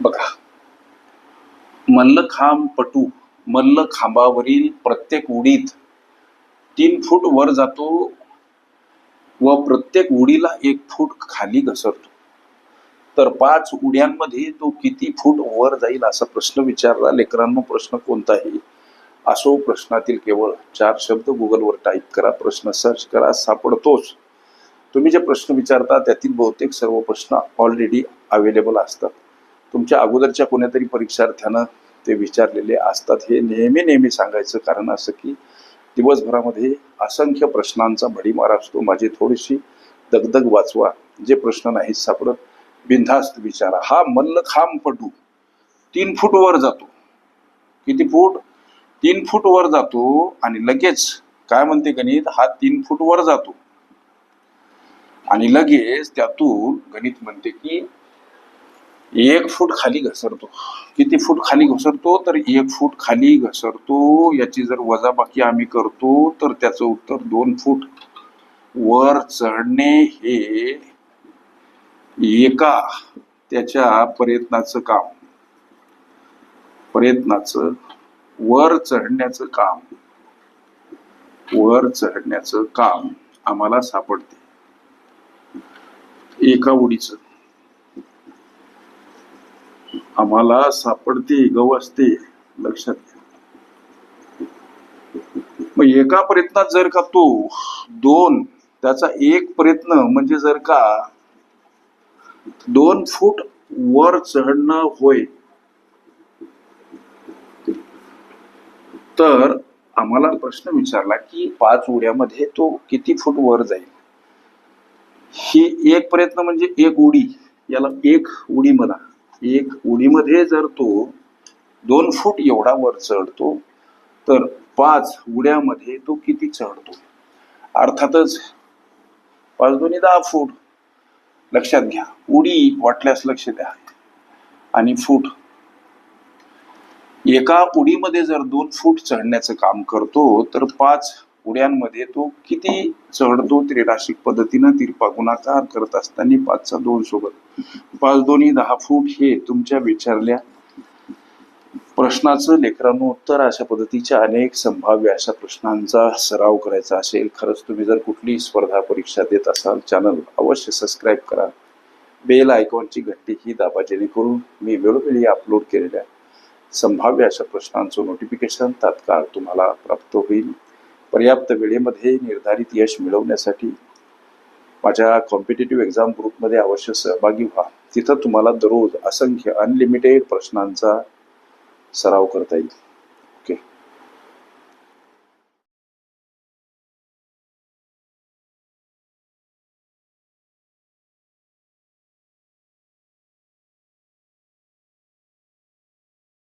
बघा. मल्लखांब पटू मल्लखांबावरील प्रत्येक उडीत तीन फूट वर जातो व प्रत्येक उडीला एक फूट खाली घसरतो. तर पाच उड्यांमध्ये तो किती फूट वर जाईल असा प्रश्न विचारला. लेकरांनो प्रश्न कोणताही? असो प्रश्नातील केवळ चार शब्द गुगलवर टाईप करा. प्रश्न सर्च करा सापडतोच. तुम्ही जे प्रश्न विचारता त्यातील बहुतेक सर्व प्रश्न ऑलरेडी अवेलेबल असतात. तुमच्या अगोदरच्या कोणत्यातरी परीक्षार्थ्यानं ते विचारलेले असतात. हे नेहमी नेहमी सांगायचं कारण असं की दिवसभरामध्ये असंख्य प्रश्नांचा भडीमार असतो. माझी थोडीशी दगदग वाचवा. जे प्रश्न नाहीत सापडत बिनधास्त विचारा. हा मल्लखांबपटू तीन फूट वर जातो. किती फूट? तीन फूट वर जातो आणि लगेच काय म्हणते गणित? हा तीन फूट वर जातो. आणि लगेच त्यातून गणित म्हणते की एक फूट खाली घसरतो. किती फूट खाली घसरतो तर एक फूट खाली घसरतो. याची जर वजाबाकी आम्ही करतो तर त्याचं उत्तर दोन फूट. वर चढणे हे एका त्याच्या प्रयत्नाचं काम. प्रयत्नाचं वर चढण्याचं काम. वर चढण्याचं काम आम्हाला सापडते. एका उडीचं. आम्हाला सापडते गवसते लक्षात घ्या मग एका प्रयत्नात जर का तो दोन त्याचा एक प्रयत्न म्हणजे जर का दोन फूट वर चढणं होय तर आम्हाला प्रश्न विचारला की पाच उड्यामध्ये तो किती फूट वर जाईल? ही एक प्रयत्न म्हणजे एक उडी याला एक उडी म्हणा. एक उडीमध्ये जर तो दोन फूट एवढा वर चढतो तर पाच उड्यामध्ये तो किती चढतो? अर्थातच पाच दोन्ही दहा फूट. लक्षात घ्या उडी वाटल्यास लक्ष द्या. आणि फूट. एका उडीमध्ये जर दोन फूट चढण्याचं काम करतो तर पाच उड्यांमध्ये तो किती चढतो? त्रिराशिक पद्धतीनं तिरपा गुणाकार करत असताना पाचचा दोन सोबत. पाच दोन्ही दहा फूट हे तुमच्या विचारल्या. प्रश्नाचं लेकरांनो उत्तर अशा पद्धतीच्या अनेक संभाव्य अशा प्रश्नांचा सराव करायचा असेल खरंच तुम्ही जर कुठली स्पर्धा परीक्षा देत असाल चॅनल अवश्य सबस्क्राईब करा. बेल आयकॉनची घंटी ही दाबा जेणेकरून मी वेळोवेळी अपलोड केलेल्या संभाव्य अशा प्रश्नांचं नोटिफिकेशन तात्काळ तुम्हाला प्राप्त होईल. पर्याप्त वेळेमध्ये निर्धारित यश मिळवण्यासाठी माझ्या कॉम्पिटेटिव्ह एक्झाम ग्रुपमध्ये अवश्य सहभागी व्हा. तिथं तुम्हाला दररोज असंख्य अनलिमिटेड प्रश्नांचा सराव करता येईल.